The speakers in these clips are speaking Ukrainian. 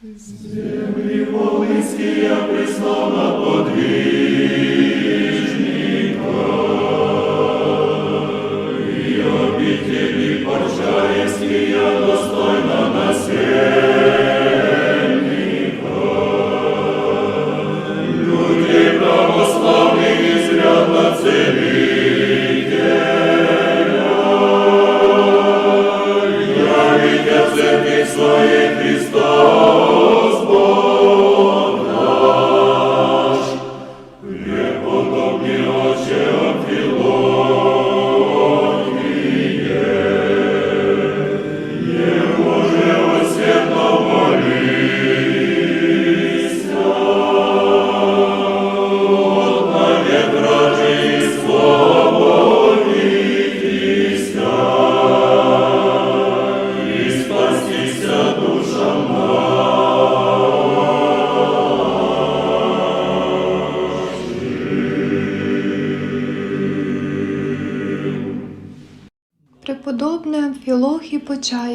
Преподобний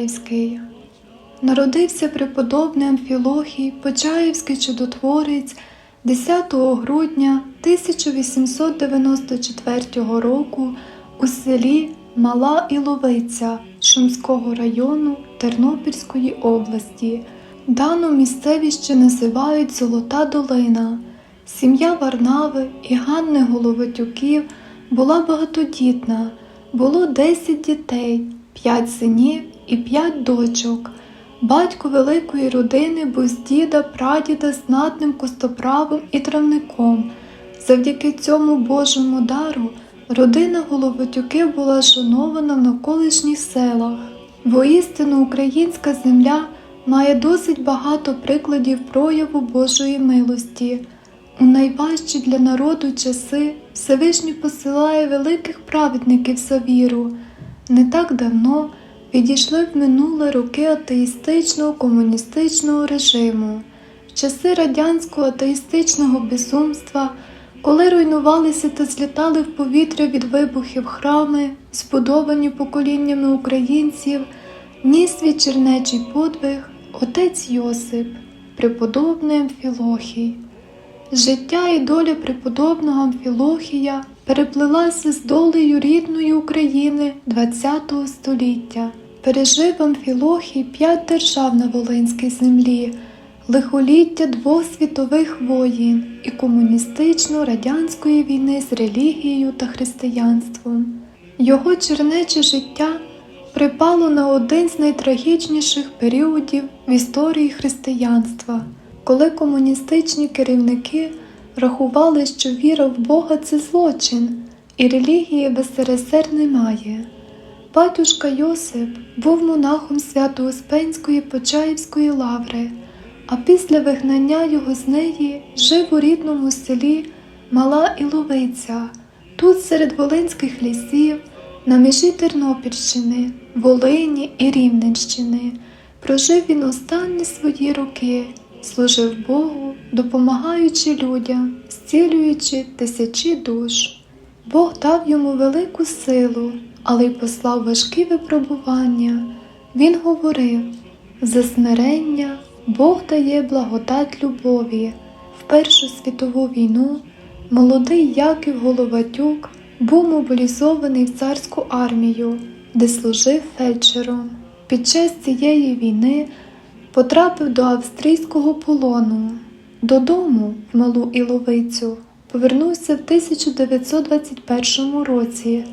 Почаївський. Народився преподобний Амфілохій Почаївський чудотворець 10 грудня 1894 року у селі Мала Іловиця Шумського району Тернопільської області. Дану місцевість називають Золота Долина. Сім'я Варнави і Ганни Головатюків була багатодітна. Було 10 дітей, 5 синів і 5 дочок. Батько великої родини був з діда, прадіда знатним костоправом і травником. Завдяки цьому Божому дару родина Головатюків була шанована в навколишніх селах. Воістину українська земля має досить багато прикладів прояву Божої милості. У найважчі для народу часи Всевишній посилає великих праведників за віру. Не так давно відійшли в минуле роки атеїстичного комуністичного режиму, в часи радянського атеїстичного безумства, коли руйнувалися та злітали в повітря від вибухів храми, збудовані поколіннями українців, ніс свій чернечий подвиг отець Йосип, преподобний Амфілохій. Життя і доля преподобного Амфілохія переплилася з долею рідної України ХХ століття. Пережив Амфілохій п'ять держав на Волинській землі, лихоліття двох світових воїн і комуністично-радянської війни з релігією та християнством. Його чернече життя припало на один з найтрагічніших періодів в історії християнства, коли комуністичні керівники рахували, що віра в Бога це злочин, і релігії в СРСР немає. Батюшка Йосип був монахом Свято-Успенської Почаївської лаври, а після вигнання його з неї жив у рідному селі Мала Іловиця, тут серед волинських лісів, на межі Тернопільщини, Волині і Рівненщини. Прожив він останні свої роки, служив Богу, допомагаючи людям, зцілюючи тисячі душ. Бог дав йому велику силу, але й послав важкі випробування. Він говорив: за смирення Бог дає благодать любові. В Першу світову війну молодий Яків Головатюк був мобілізований в царську армію, де служив фельдшером. Під час цієї війни потрапив до австрійського полону. Додому, в Малу Іловицю, повернувся в 1921 році,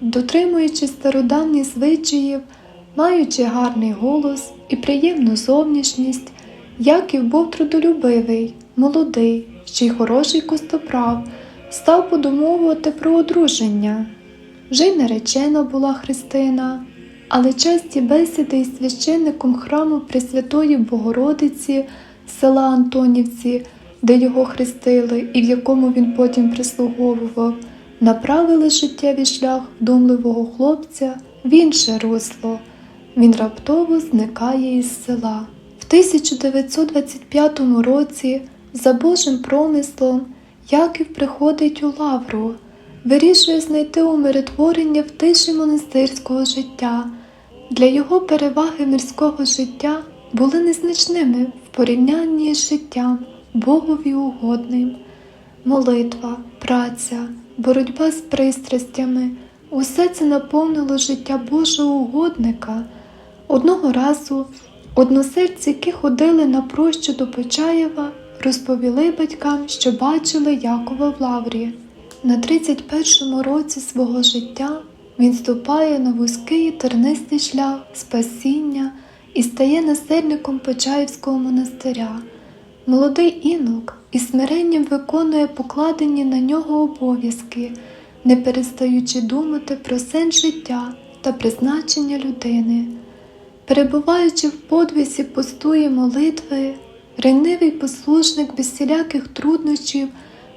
дотримуючись стародавніх звичаїв, маючи гарний голос і приємну зовнішність, Яків був трудолюбивий, молодий, ще й хороший костоправ, став подумовувати про одруження. Вже й наречена була Христина, але часті бесіди із священником храму Пресвятої Богородиці села Антонівці, де його хрестили і в якому він потім прислуговував, направили життєвий шлях вдумливого хлопця в інше русло. Він раптово зникає із села. В 1925 році, за Божим промислом, Яків приходить у лавру, вирішує знайти умиротворення в тиші монастирського життя. Для його переваги мирського життя були незначними в порівнянні з життям Богові угодним. Молитва, праця, боротьба з пристрастями усе це наповнило життя Божого угодника. Одного разу односельці, які ходили на прощу до Почаєва, розповіли батькам, що бачили Якова в лаврі. На 31-му році свого життя він ступає на вузький і тернистий шлях спасіння і стає насельником Почаївського монастиря. Молодий інок із смиренням виконує покладені на нього обов'язки, не перестаючи думати про сенс життя та призначення людини. Перебуваючи в подвісі постої молитви, ревнивий послушник без всіляких труднощів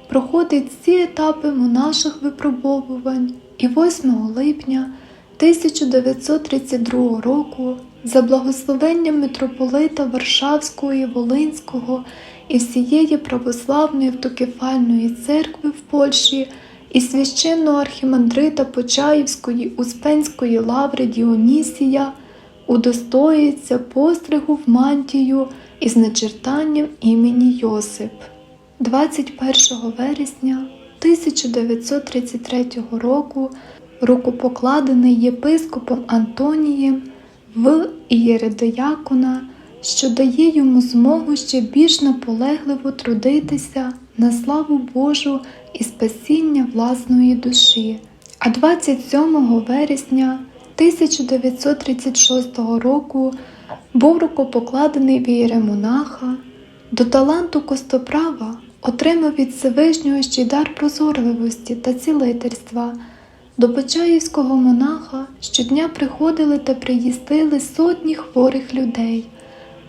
проходить всі етапи монаших випробовувань і 8 липня 1932 року за благословенням митрополита Варшавського і Волинського і всієї православної автокефальної церкви в Польщі і священного архімандрита Почаївської Успенської лаври Діонісія удостоїться постригу в мантію із начертанням імені Йосип. 21 вересня 1933 року рукопокладений єпископом Антонієм в ієредиякона, що дає йому змогу ще більш наполегливо трудитися на славу Божу і спасіння власної душі. А 27 вересня 1936 року був рукопокладений в ієремонаха. До таланту костоправа отримав від Всевишнього ще й дар прозорливості та цілительства. До Почаївського монаха щодня приходили та приїздили сотні хворих людей.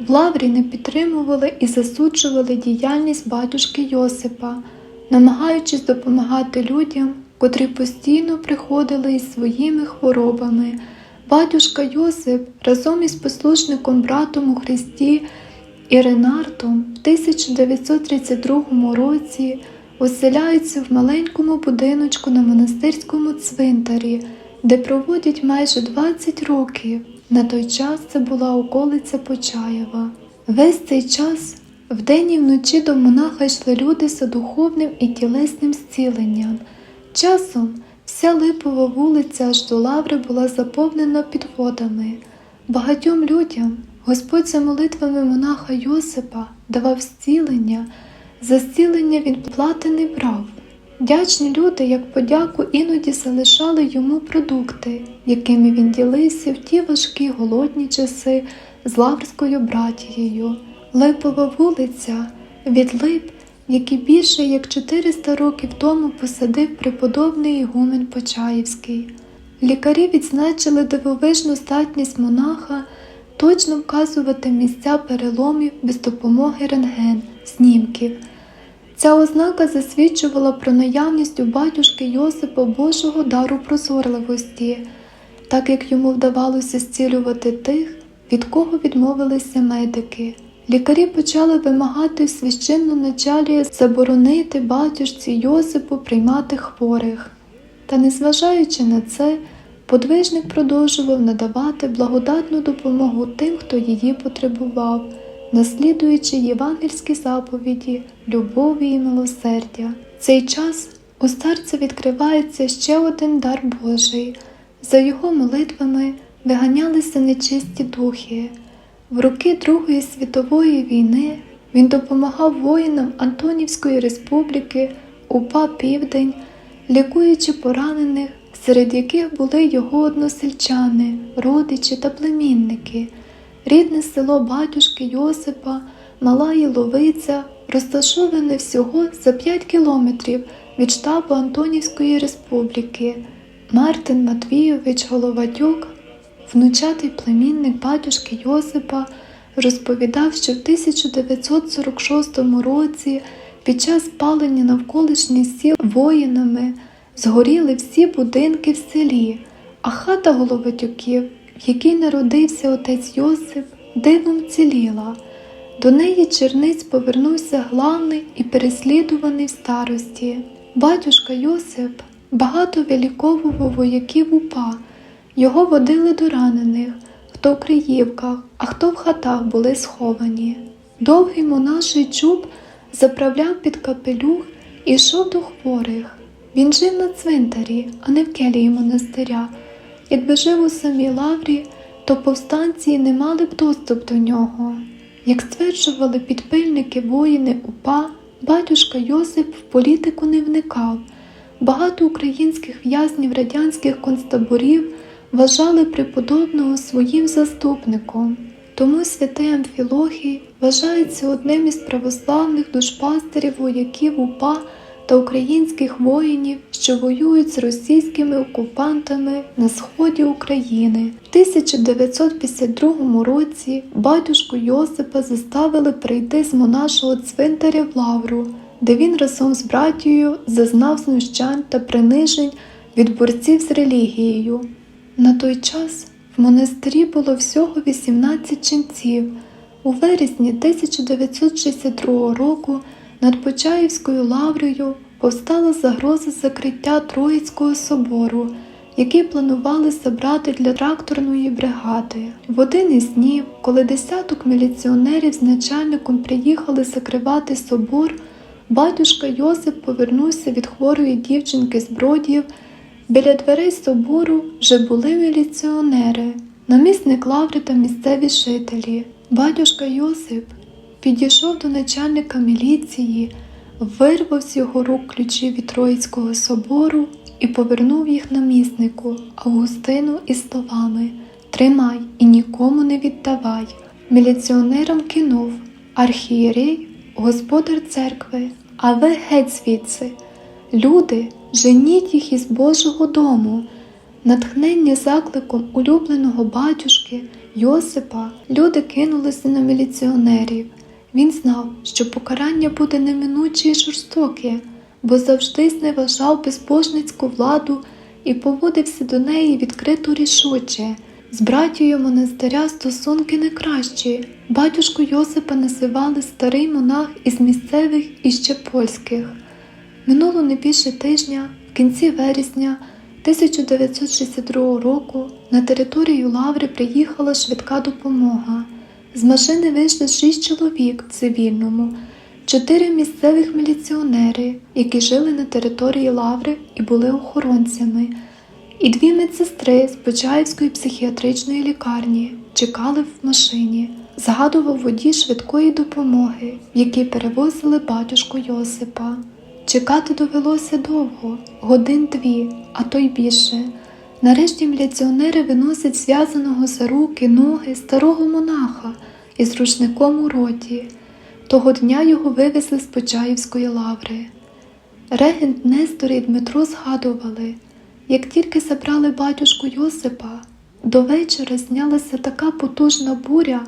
В лаврі не підтримували і засуджували діяльність батюшки Йосипа, намагаючись допомагати людям, котрі постійно приходили із своїми хворобами. Батюшка Йосип разом із послушником братом у Христі Іренартом в 1932 році оселяються в маленькому будиночку на монастирському цвинтарі, де проводять майже 20 років. На той час це була околиця Почаєва. Весь цей час вдень і вночі до монаха йшли люди за духовним і тілесним зціленням. Часом вся липова вулиця аж до лаври була заповнена підводами. Багатьом людям Господь за молитвами монаха Йосипа давав зцілення, за він плати не брав. Вдячні люди, як подяку, іноді залишали йому продукти, якими він ділився в ті важкі голодні часи з лаврською братією. Липова вулиця від лип, які більше як 400 років тому посадив преподобний ігумен Почаївський. Лікарі відзначили дивовижну здатність монаха точно вказувати місця переломів без допомоги рентген, знімків. Ця ознака засвідчувала про наявність у батюшки Йосипа Божого дару прозорливості, так як йому вдавалося зцілювати тих, від кого відмовилися медики. Лікарі почали вимагати в священному началі заборонити батюшці Йосипу приймати хворих. Та, незважаючи на це, подвижник продовжував надавати благодатну допомогу тим, хто її потребував, наслідуючи євангельські заповіді, любові і милосердя. В цей час у старця відкривається ще один дар Божий. За його молитвами виганялися нечисті духи. В роки Другої світової війни він допомагав воїнам Антонівської республіки УПА Південь, лікуючи поранених, серед яких були його односельчани, родичі та племінники. Рідне село батюшки Йосипа, Мала Єловиця, розташоване всього за 5 кілометрів від штабу Антонівської республіки. Мартин Матвійович Головатюк внучатий племінник батюшки Йосипа розповідав, що в 1946 році під час палення навколишніх сіл воїнами згоріли всі будинки в селі, а хата Головатюків, в якій народився отець Йосип, дивом ціліла. До неї черниць повернувся главний і переслідуваний в старості. Батюшка Йосип багато виліковував вояків упа. Його водили до ранених, хто в Криївках, а хто в хатах були сховані. Довгий монаший чуб заправляв під капелюх і йшов до хворих. Він жив на цвинтарі, а не в келії монастиря. Якби жив у самій лаврі, то повстанці не мали б доступ до нього. Як стверджували підпильники воїни УПА, батюшка Йосип в політику не вникав. Багато українських в'язнів радянських концтаборів вважали преподобного своїм заступником. Тому святий Амфілохій вважається одним із православних душпастерів вояків УПА та українських воїнів, що воюють з російськими окупантами на сході України. В 1952 році батюшку Йосипа заставили прийти з монашого цвинтаря в Лавру, де він разом з братією зазнав знущань та принижень від борців з релігією. На той час в монастирі було всього 18 ченців. У вересні 1962 року над Почаївською лаврою повстала загроза закриття Троїцького собору, який планували забрати для тракторної бригади. В один із днів, коли десяток міліціонерів з начальником приїхали закривати собор, батюшка Йосип повернувся від хворої дівчинки з бродів. Біля дверей собору вже були міліціонери, намісник лаври та місцеві жителі. Батюшка Йосип підійшов до начальника міліції, вирвав з його рук ключі від Троїцького собору і повернув їх наміснику Августину із словами Тримай і нікому не віддавай. Міліціонерам кинув архієрей, господар церкви, а ви геть звідси. Люди, женіть їх із Божого дому. Натхнення закликом улюбленого батюшки Йосипа люди кинулися на міліціонерів. Він знав, що покарання буде неминуче і жорстоке, бо завжди зневажав безбожницьку владу і поводився до неї відкрито рішуче. З братією монастиря стосунки не кращі. Батюшку Йосипа називали старий монах із місцевих і ще польських. Минуло не більше тижня, в кінці вересня 1962 року на територію Лаври приїхала швидка допомога. З машини вийшли шість чоловік в цивільному, чотири місцевих міліціонери, які жили на території Лаври і були охоронцями, і дві медсестри з Почаївської психіатричної лікарні чекали в машині. Згадував водій швидкої допомоги, в якій перевозили батюшку Йосипа. Чекати довелося довго, годин дві, а то й більше. Нарешті міліціонери виносять зв'язаного за руки, ноги старого монаха із рушником у роті. Того дня його вивезли з Почаївської лаври. Регент Нестор і Дмитро згадували, як тільки забрали батюшку Йосипа, до вечора знялася така потужна буря,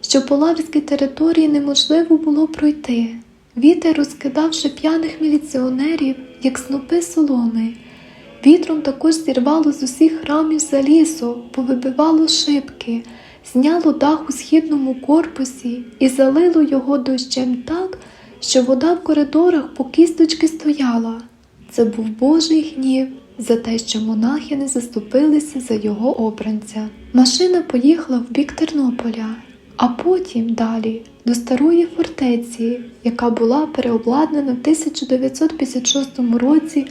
що по лаврській території неможливо було пройти. Вітер розкидавши п'яних міліціонерів, як снопи соломи. Вітром також зірвало з усіх храмів залізо, повибивало шибки, зняло дах у східному корпусі і залило його дощем так, що вода в коридорах по кісточки стояла. Це був Божий гнів за те, що монахи не заступилися за його обранця. Машина поїхала в бік Тернополя, а потім далі до старої фортеці, яка була переобладнана в 1956 році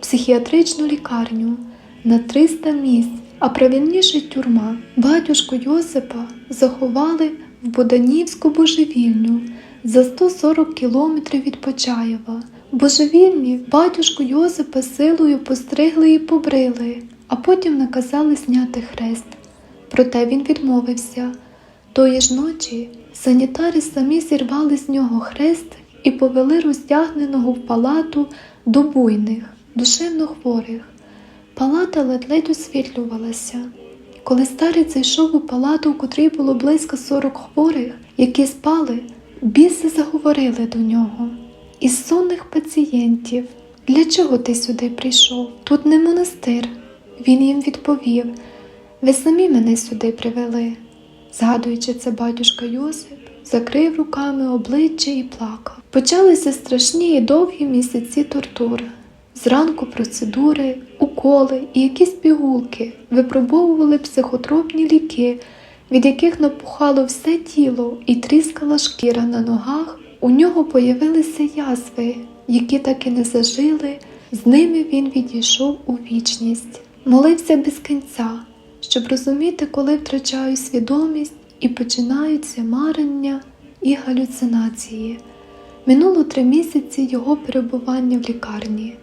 психіатричну лікарню на 300 місць, а правильніше тюрма. Батюшку Йосипа заховали в Боданівську божевільню за 140 кілометрів від Почаєва. Божевільні батюшку Йосипа силою постригли і побрили, а потім наказали зняти хрест. Проте він відмовився. Тої ж ночі санітари самі зірвали з нього хрест і повели роздягненого в палату до буйних, душевно хворих. Палата ледь-ледь освітлювалася. Коли старець зайшов у палату, у котрій було близько сорок хворих, які спали, біси заговорили до нього. Із сонних пацієнтів. Для чого ти сюди прийшов? Тут не монастир. Він їм відповів: Ви самі мене сюди привели. Згадуючи це, батюшка Йосип закрив руками обличчя і плакав. Почалися страшні і довгі місяці тортур. Зранку процедури, уколи і якісь пігулки випробовували психотропні ліки, від яких напухало все тіло і тріскала шкіра на ногах, у нього появилися язви, які так і не зажили, з ними він відійшов у вічність. Молився без кінця, щоб розуміти, коли втрачаю свідомість і починаються марення і галюцинації. Минуло три місяці його перебування в лікарні.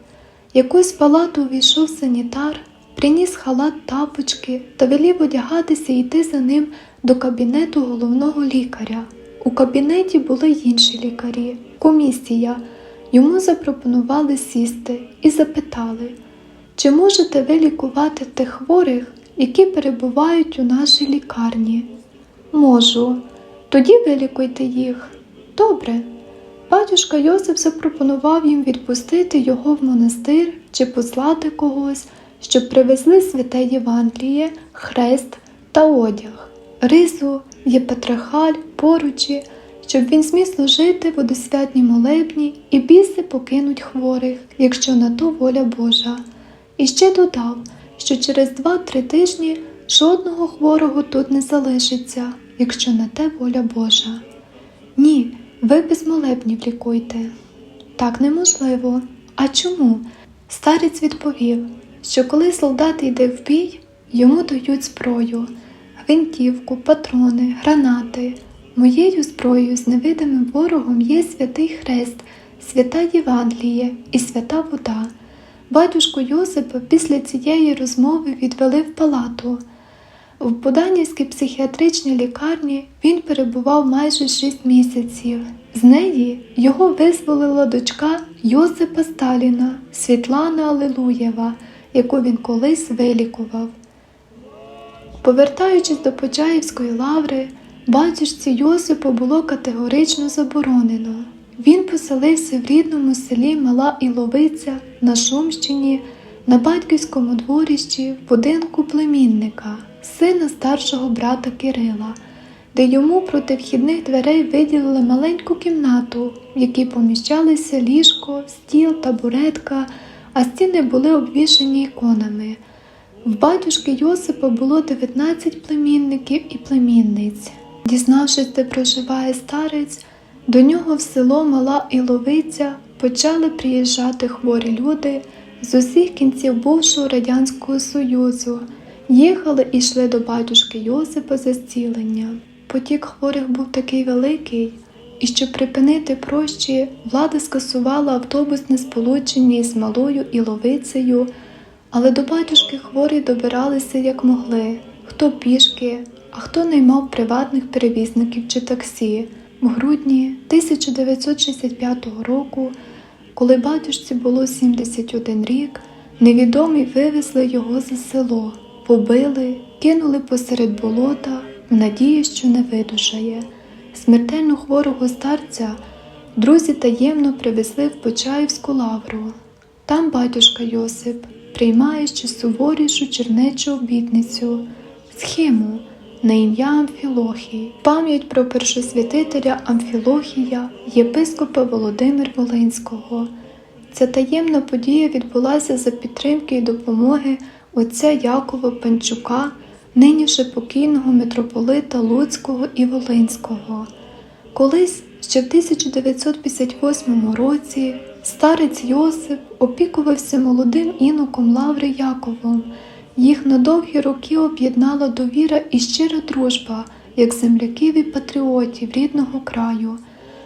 Якось в палату увійшов санітар, приніс халат тапочки та велів одягатися і йти за ним до кабінету головного лікаря. У кабінеті були інші лікарі, комісія. Йому запропонували сісти і запитали, чи можете ви лікувати тих хворих, які перебувають у нашій лікарні? Можу. Тоді вилікуйте їх. Добре. Батюшка Йосип запропонував їм відпустити його в монастир чи послати когось, щоб привезли святе Євангеліє, хрест та одяг, ризу, єпатрахаль, поручі, щоб він зміг служити водосвятній молебні і біси покинуть хворих, якщо на то воля Божа. І ще додав, що через 2-3 тижні жодного хворого тут не залишиться, якщо на те воля Божа. Ні, ви без молебнів лікуйте. Так неможливо. А чому? Старець відповів, що коли солдат йде в бій, йому дають зброю, гвинтівку, патрони, гранати. Моєю зброєю з невидимим ворогом є святий хрест, свята Євангеліє і свята вода. Батюшку Йосипа після цієї розмови відвели в палату. В Буданівській психіатричній лікарні він перебував майже шість місяців. З неї його визволила дочка Йосипа Сталіна Світлана Алилуєва, яку він колись вилікував. Повертаючись до Почаївської лаври, батюшці Йосипу було категорично заборонено. Він поселився в рідному селі Мала Іловиця на Шумщині на батьківському дворищі в будинку племінника, сина старшого брата Кирила, де йому проти вхідних дверей виділили маленьку кімнату, в якій поміщалися ліжко, стіл, табуретка, а стіни були обвішані іконами. В батюшки Йосипа було 19 племінників і племінниць. Дізнавшись, де проживає старець, до нього в село Мала Іловиця почали приїжджати хворі люди з усіх кінців бувшого Радянського Союзу. Їхали і йшли до батюшки Йосипа за зцілення. Потік хворих був такий великий, і щоб припинити прощі, влада скасувала автобусне сполучення із малою Іловицею, але до батюшки хворі добиралися як могли, хто пішки, а хто наймав приватних перевізників чи таксі. В грудні 1965 року, коли батюшці було 71 рік, невідомі вивезли його за село, побили, кинули посеред болота в надії, що не видужає. Смертельно хворого старця друзі таємно привезли в Почаївську лавру. Там батюшка Йосип приймає ще суворішу чернечу обітницю, схему на ім'я Амфілохій, пам'ять про першосвятителя Амфілохія, єпископа Володимир Волинського. Ця таємна подія відбулася за підтримки і допомоги отця Якова Панчука, нині вже покійного митрополита Луцького і Волинського. Колись, ще в 1958 році, старець Йосип опікувався молодим іноком Лаври Яковом. Їх на довгі роки об'єднала довіра і щира дружба, як земляків і патріотів рідного краю.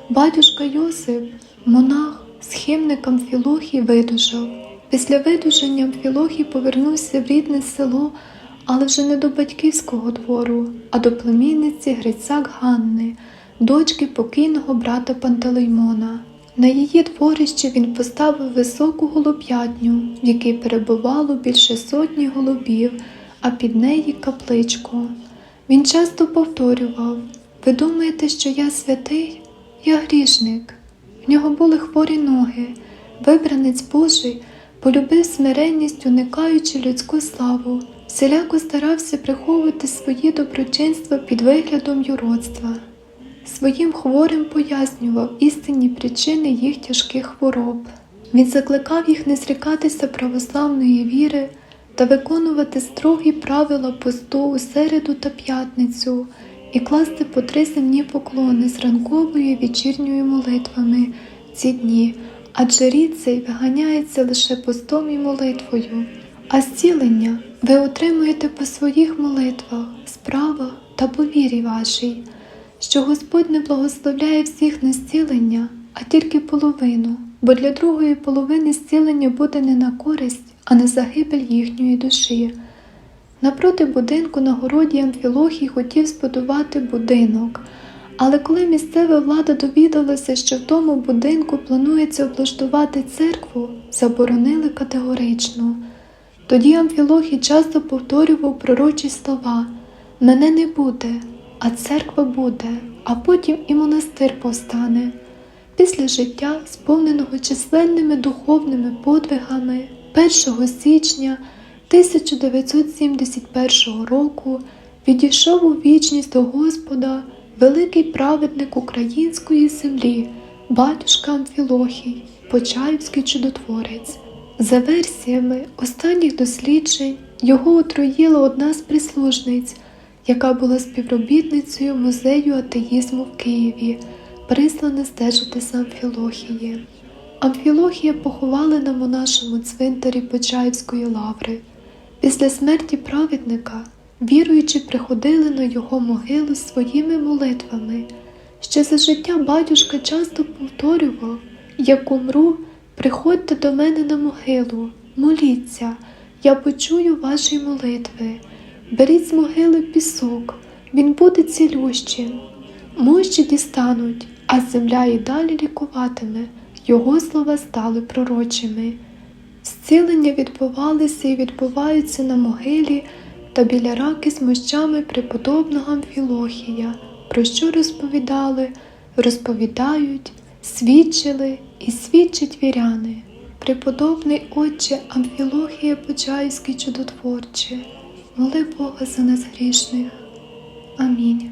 Батюшка Йосип, монах, схимник Амфілохій видужав. Після видужання Амфілохій повернувся в рідне село, але вже не до батьківського двору, а до племінниці Грицак Ганни, дочки покійного брата Пантелеймона. На її дворищі він поставив високу голуб'ятню, в якій перебувало більше сотні голубів, а під неї капличку. Він часто повторював: Ви думаєте, що я святий? Я грішник. В нього були хворі ноги. Вибранець Божий полюбив смиренність, уникаючи людську славу, всіляко старався приховувати свої доброчинства під виглядом юродства. Своїм хворим пояснював істинні причини їх тяжких хвороб. Він закликав їх не зрікатися православної віри, та виконувати строгі правила посту у середу та п'ятницю і класти по три земні поклони з ранковою і вечірньою молитвами ці дні, адже рід цей виганяється лише постом і молитвою, а зцілення ви отримуєте по своїх молитвах, справах та по вірі вашій, що Господь не благословляє всіх на зцілення, а тільки половину, бо для другої половини зцілення буде не на користь, а на загибель їхньої душі. Напроти будинку на городі Амфілохій хотів збудувати будинок, але коли місцева влада довідалася, що в тому будинку планується облаштувати церкву, заборонили категорично. Тоді Амфілохій часто повторював пророчі слова Мене не буде, а церква буде, а потім і монастир повстане. Після життя, сповненого численними духовними подвигами, 1 січня 1971 року відійшов у вічність до Господа великий праведник української землі, батюшка Амфілохій, Почаївський чудотворець. За версіями останніх досліджень його отруїла одна з прислужниць, яка була співробітницею музею атеїзму в Києві, прислана стежити за Амфілохієм. Амфілохія поховали на монашому цвинтарі Почаївської лаври. Після смерті праведника віруючі приходили на його могилу своїми молитвами. Ще за життя батюшка часто повторював: як умру, приходьте до мене на могилу, моліться, я почую ваші молитви. Беріть з могили пісок, він буде цілющим. Мощі дістануть, а земля і далі лікуватиме. Його слова стали пророчими. Зцілення відбувалися і відбуваються на могилі та біля раки з мощами преподобного Амфілохія, про що розповідали, розповідають, свідчили і свідчать віряни. Преподобний отче Амфілохія Почаївський чудотворче, Моли Бога за нас грішних. Амінь.